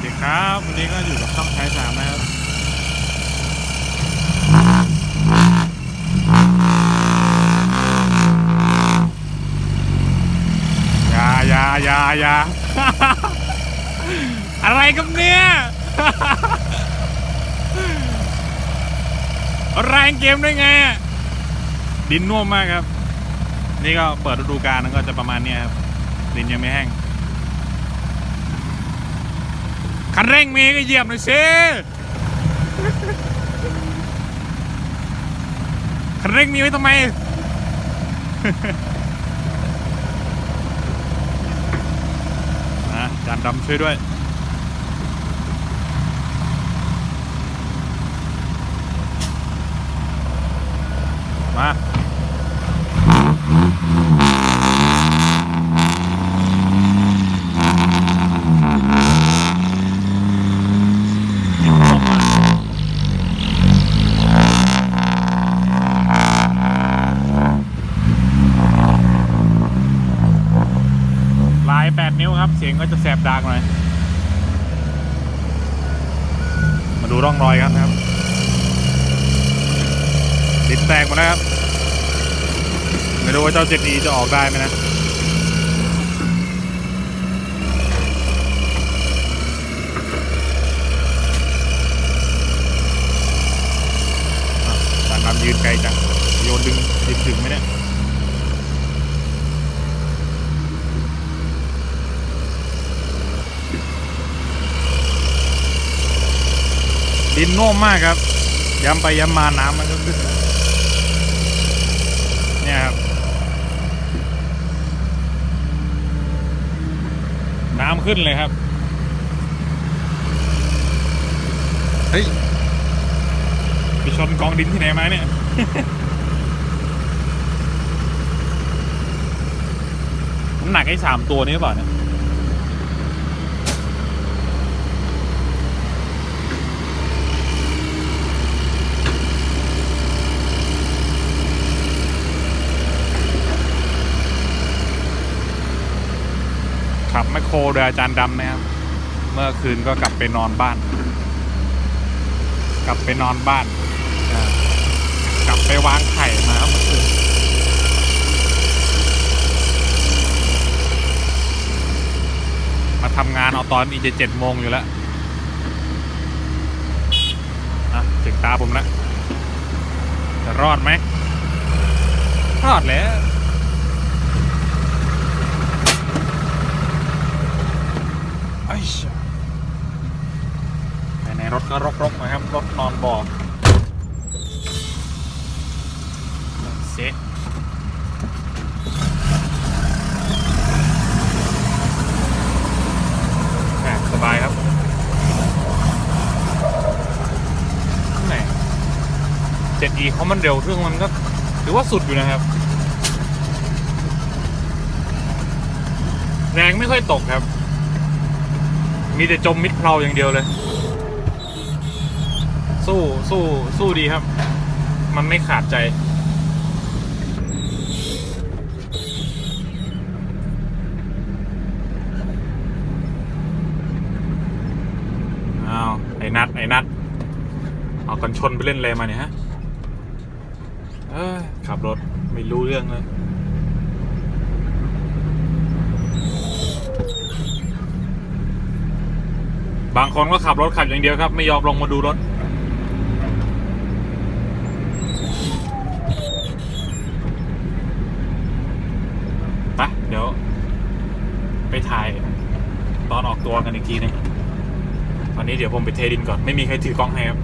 วัสดีครับ วันนี้ก็อยู่กับช่องท้ายสามนะครับอย่าอย่าอย่าอย่าอะไรกับเนี่ยแรงเกมได้ไง ดินน่วมมากครับ นี่ก็เปิดฤดูกาลก็จะประมาณนี้ครับ ดินยังไม่แห้ง คันเร่งมีก็เหยียบหน่อยสิคันเร่งมีไว้ทำไม นะจานดำช่วยด้วยมา 8 นิ้วครับ เสียงก็จะแสบดังหน่อย มาดูร่องรอยกันครับดินแตกหมดแล้วครับ ไม่รู้ว่าเจ้าเจ็ดีจะออกได้ไหมนะอะการนำยืนไกลจัง โยนดึงดึงถึงไหมเนี่ย ดินโน่มมากครับ ย้ำไปย้ำมาน้ำมันก็ขึ้นเนี่ยครับ น้ำขึ้นเลยครับ เฮ้ยไปชนกองดินที่ไหนมาเนี่ยน้ำหนักไอ้สามตัวนี้หรือเปล่าเนี่ย ขับแมคโครโดยอาจารย์ดำนะครับ เมื่อคืนก็กลับไปนอนบ้าน กลับไปนอนบ้าน กลับไปวางไข่มาครับเมื่อคืนมาทำงานเอาตอนอีกจะเจ็ดโมงอยู่แล้วอะถึงตาผมแล้วจะรอดไหม รอดแล้ว ไอ้เชี่ย ภายในรถก็รกๆนะครับ รถนอนบอกเซ็ตสบายครับแหม่เจ็ดอีเขามันเร็วเครื่องมันก็ถือว่าสุดอยู่นะครับ แรงไม่ค่อยตกครับ มีแต่จมมิดเพลาอย่างเดียวเลย สู้สู้สู้ดีครับ มันไม่ขาดใจ อ้าว ไอ้นัด ไอ้นัด เอากันชนไปเล่นอะไรมาเนี่ยฮะขับรถไม่รู้เรื่องเลย บางคนก็ขับรถขับอย่างเดียวครับ ไม่ยอมลงมาดูรถ ไป เดี๋ยว ไปถ่าย ตอนออกตัวกันอีกทีหนึงวันนี้เดี๋ยวผมไปเทดินก่อน ไม่มีใครถือกล้องให้ครับ